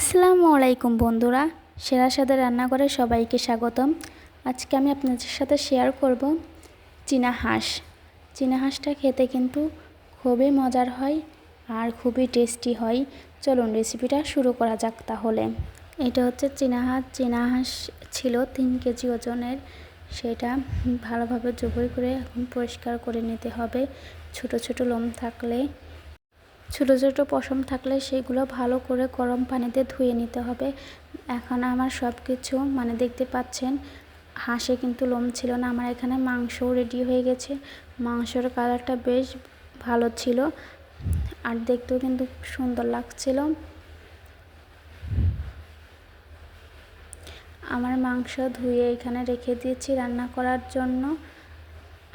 আসসালামু আলাইকুম বন্ধুরা। সেরা সাথে রান্নাঘরে সবাইকে স্বাগতম। আজকে আমি আপনাদের সাথে শেয়ার করব চীনা হাঁস। চীনা হাঁসটা খেতে কিন্তু খুবই মজার হয় আর খুবই টেস্টি হয়। চলুন রেসিপিটা শুরু করা যাক তাহলে। এটা হচ্ছে চীনা হাঁস। চীনা হাঁস ছিল তিন কেজি ওজনের। সেটা ভালোভাবে জবই করে এখন পরিষ্কার করে নিতে হবে। ছোট ছোট লোম থাকলে ছোটো ছোটো পশম থাকলে সেগুলো ভালো করে গরম পানিতে ধুয়ে নিতে হবে। এখন আমার সব কিছু মানে দেখতে পাচ্ছেন, হাঁসে কিন্তু লোম ছিল না, আমার এখানে মাংসও রেডি হয়ে গেছে। মাংসর কালারটা বেশ ভালো ছিল আর দেখতেও কিন্তু সুন্দর লাগছিল। আমার মাংস ধুয়ে এখানে রেখে দিয়েছি রান্না করার জন্য।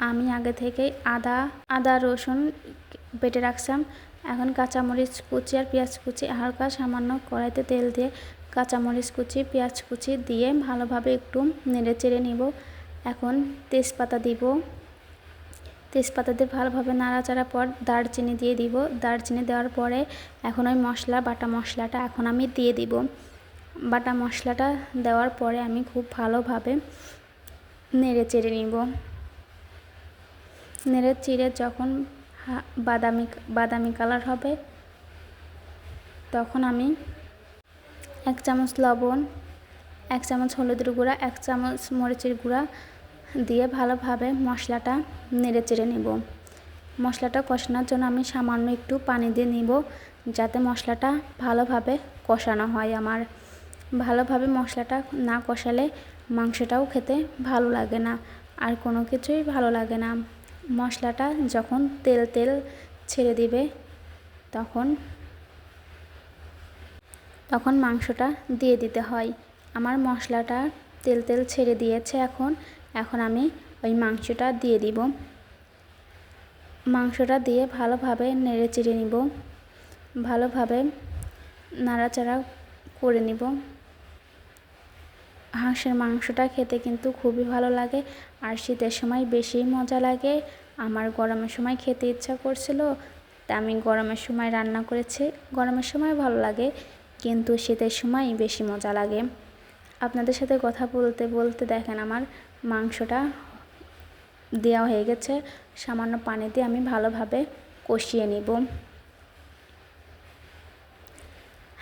আমি আগে থেকেই আদা আদা রসুন বেটে রাখছিলাম। এখন কাঁচামরিচ কুচি আর পেঁয়াজ কুচি হালকা সামান্য কড়াইতে তেল দিয়ে কাঁচামরিচ কুচি, পেঁয়াজ কুচি দিয়ে ভালোভাবে একটু নেড়ে চেড়ে নিব। এখন তেজপাতা দিব। তেজপাতা দিয়ে ভালোভাবে নাড়াচাড়া পর দারচিনি দিয়ে দিব। দারচিনি দেওয়ার পরে এখন ওই মশলা, বাটা মশলাটা এখন আমি দিয়ে দিব। বাটা মশলাটা দেওয়ার পরে আমি খুব ভালোভাবে নেড়ে চেড়ে নিব। নেড়ে চিড়ে যখন বাদামি বাদামি কালার হবে। তখন আমি এক চামচ লবণ, এক চামচ হলুদের গুঁড়া, এক চামচ মরিচের গুঁড়া দিয়ে ভালোভাবে মশলাটা নেড়ে চেড়ে নেব। মশলাটা কষানোর জন্য আমি সামান্য একটু পানি দিয়ে নিব যাতে মশলাটা ভালোভাবে কষানো হয় আমার। ভালোভাবে মশলাটা না কষালে মাংসটাও খেতে ভালো লাগে না, আর কোনো কিছুই ভালো লাগে না। মশলাটা যখন তেল তেল ছেড়ে দিবে, তখন তখন মাংসটা দিয়ে দিতে হয়। আমার মশলাটা তেল তেল ছেড়ে দিয়েছে এখন এখন আমি ওই মাংসটা দিয়ে দিব। মাংসটা দিয়ে ভালোভাবে নেড়ে চেড়ে নিব। ভালোভাবে নাড়াচাড়া করে নিব। হাঁসের মাংসটা খেতে কিন্তু খুবই ভালো লাগে। আর শীতের সময় বেশি মজা লাগে। আমার গরমের সময় খেতে ইচ্ছা করছিল, তা আমি গরমের সময় রান্না করেছি। গরমের সময় ভালো লাগে, কিন্তু শীতের সময় বেশি মজা লাগে। আপনাদের সাথে কথা বলতে বলতে দেখেন আমার মাংসটা দেওয়া হয়ে গেছে। সামান্য পানি দিয়ে আমি ভালোভাবে কষিয়ে নিব।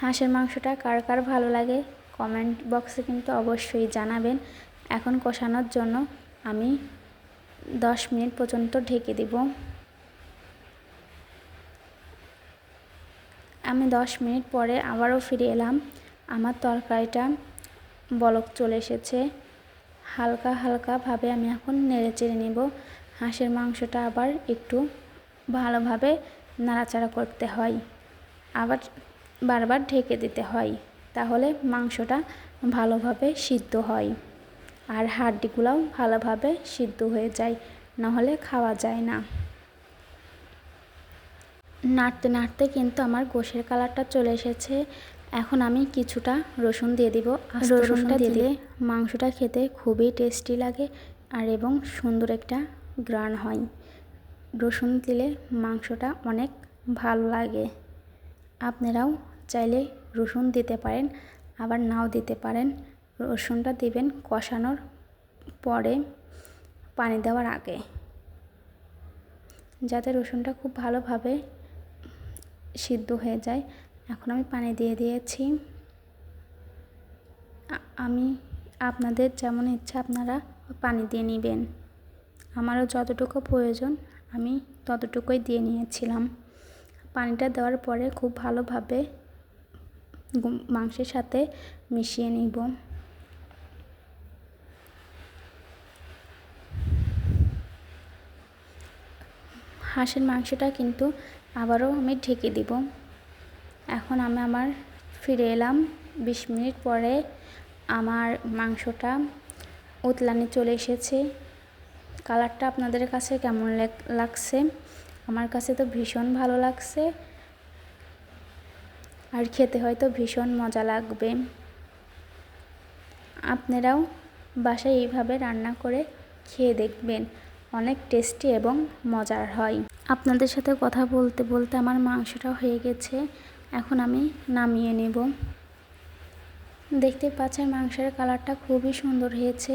হাঁসের মাংসটা কার কার ভালো লাগে কমেন্ট বক্সে কিন্তু অবশ্যই জানাবেন। এখন কষানোর জন্য আমি দশ মিনিট পর্যন্ত ঢেকে দিব। আমি দশ মিনিট পরে আবারও ফিরে এলাম। আমার তরকারিটা বলক চলে এসেছে। হালকা হালকাভাবে আমি এখন নেড়ে চেড়ে নেব। হাঁসের মাংসটা আবার একটু ভালোভাবে নাড়াচাড়া করতে হয়। আবার বারবার ঢেকে দিতে হয়। তাহলে মাংসটা ভালোভাবে সিদ্ধ হয়। আর হাড্ডিগুলোও ভালোভাবে সিদ্ধ হয়ে যায় নাহলে খাওয়া যায় না। নাড়তে নাড়তে কিন্তু আমার গোশের কালারটা চলে এসেছে। এখন আমি কিছুটা রসুন দিয়ে দিব। রসুনটা দিলে মাংসটা খেতে খুবই টেস্টি লাগে আর এবং সুন্দর একটা গ্রান হয়। রসুন দিলে মাংসটা অনেক ভালো লাগে। আপনারাও চাইলে রসুন দিতে পারেন আবার নাও দিতে পারেন। রসুনটা দিবেন কষানোর পরে পানি দেওয়ার আগে, যাতে রসুনটা খুব ভালোভাবে সিদ্ধ হয়ে যায়। এখন আমি পানি দিয়ে দিয়েছি। আমি আপনাদের যেমন ইচ্ছা আপনারা পানি দিয়ে নেবেন। আমারও যতটুকু প্রয়োজন, আমি ততটুকুই দিয়ে নিয়েছিলাম। পানিটা দেওয়ার পরে খুব ভালোভাবে মাংসের সাথে মিশিয়ে নিব। হাঁসের মাংসটা কিন্তু আবারও আমি ঢেকে দিব। এখন আমি আমার ফিরে এলাম। বিশ মিনিট পরে আমার মাংসটা উতলানি চলে এসেছে। কালারটা আপনাদের কাছে কেমন লাগছে? আমার কাছে তো ভীষণ ভালো লাগছে। আর খেতে হয়তো ভীষণ মজা লাগবে। আপনারাও বাসায় এইভাবে রান্না করে খেয়ে দেখবেন। অনেক টেস্টি এবং মজার হয়। আপনাদের সাথে কথা বলতে বলতে আমার মাংসটা হয়ে গেছে। এখন আমি নামিয়ে নেব। দেখতে পাচ্ছেন মাংসের কালারটা খুবই সুন্দর হয়েছে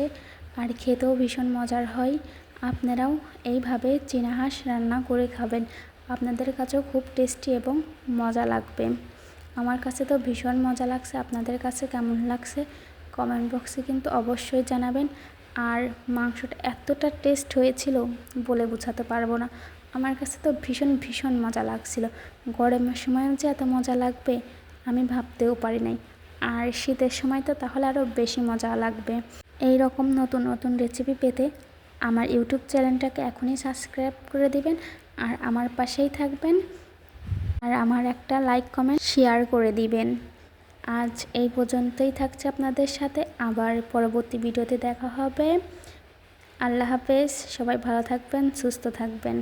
আর খেতেও ভীষণ মজার হয়। আপনারাও এইভাবে হাঁস রান্না করে খাবেন। আপনাদের কাছেও খুব টেস্টি এবং মজা লাগবে। আমার কাছে তো ভীষণ মজা লাগছে। আপনাদের কাছে কেমন লাগছে? কমেন্ট বক্সে কিন্তু অবশ্যই জানাবেন। আর মাংসটা এতটা টেস্ট হয়েছিল বলে বোঝাতে পারব না। আমার কাছে তো ভীষণ ভীষণ মজা লাগছিল। গরমের সময়ও যে এত মজা লাগবে, আমি ভাবতেও পারি নাই। আর শীতের সময় তো তাহলে আরও বেশি মজা লাগবে। এই রকম নতুন নতুন রেসিপি পেতে আমার ইউটিউব চ্যানেলটাকে এখনই সাবস্ক্রাইব করে দিবেন আর আমার পাশেই থাকবেন। আর আমার একটা লাইক কমেন্ট শেয়ার করে দিবেন। আজ এই পর্যন্তই থাকছে আপনাদের সাথে। আবার পরবর্তী ভিডিওতে দেখা হবে। আল্লাহ হাফেজ, সবাই ভালো থাকবেন, সুস্থ থাকবেন।